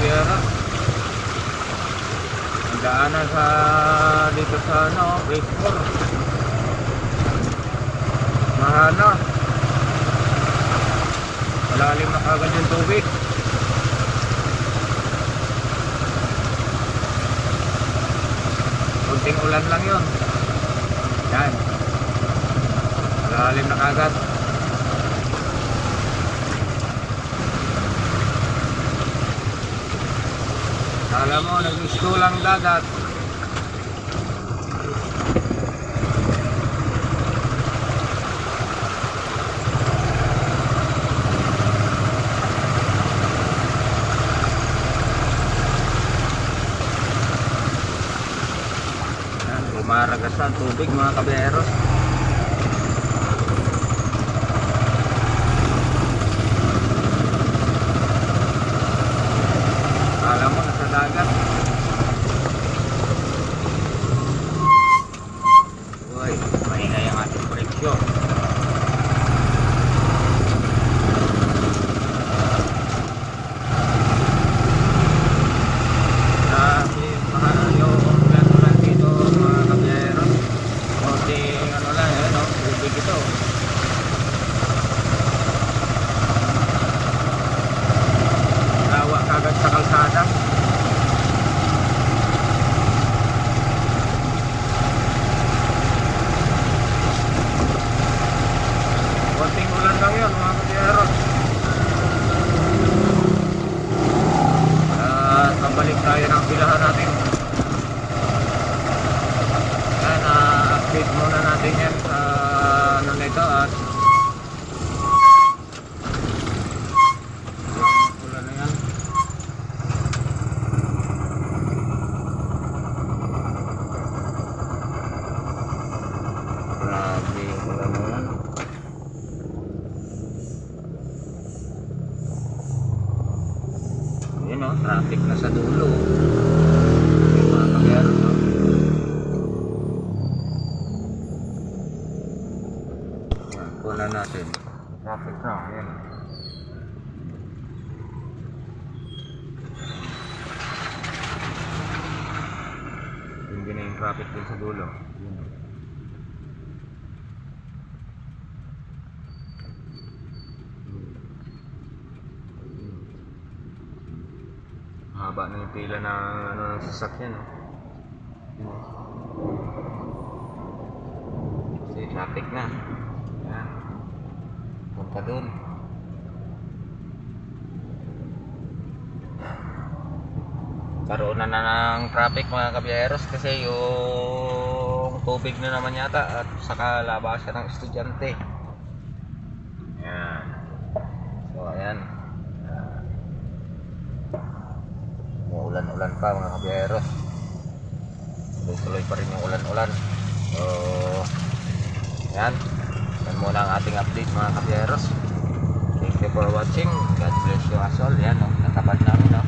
Riviera ang daanan sa dito sa ano Victor mahana malalim na kagad yung tubig. Kunting ulan lang yun. Yan. Malalim na kagad. Alam mo, nag-gusto lang dagat. Ang tubig mga kaberos. Alam mo, nasa dagat. Uy, maingay ang ating koneksyon. Grabe, mga yung plato lang dito mga kabiyero. Konting ano lang, eh, no? Tubig ito. Lawa kagad sa kalsada. Ulan lang yun mga kabiyero. At pabalik tayo ng pilahan natin. Yan, ah, update muna natin yan sa ano nito at yung ulan na yan. Grabe yung ulan na yan. Yun o, traffic na sa dulo. Yung mga kagyaro no? Yan, natin. Traffic na, yan. Hindi na yung traffic din sa dulo. Yun. Haba na yung pila na ano, ng sasakyan. No? Kasi traffic na. Yan. Punta dun. Karoon na na ng traffic mga kabiyeros kasi yung tubig na naman yata at saka labasan ng estudyante. Yan. So ayan. Umuulan-ulan pa mga kabiyeros. Tuloy-tuloy pa rin yung ulan-ulan. So, yan. Yan muna ang ating update mga kabiyeros. Thank you for watching. God bless you as all. Yan, no? natapat namin. No?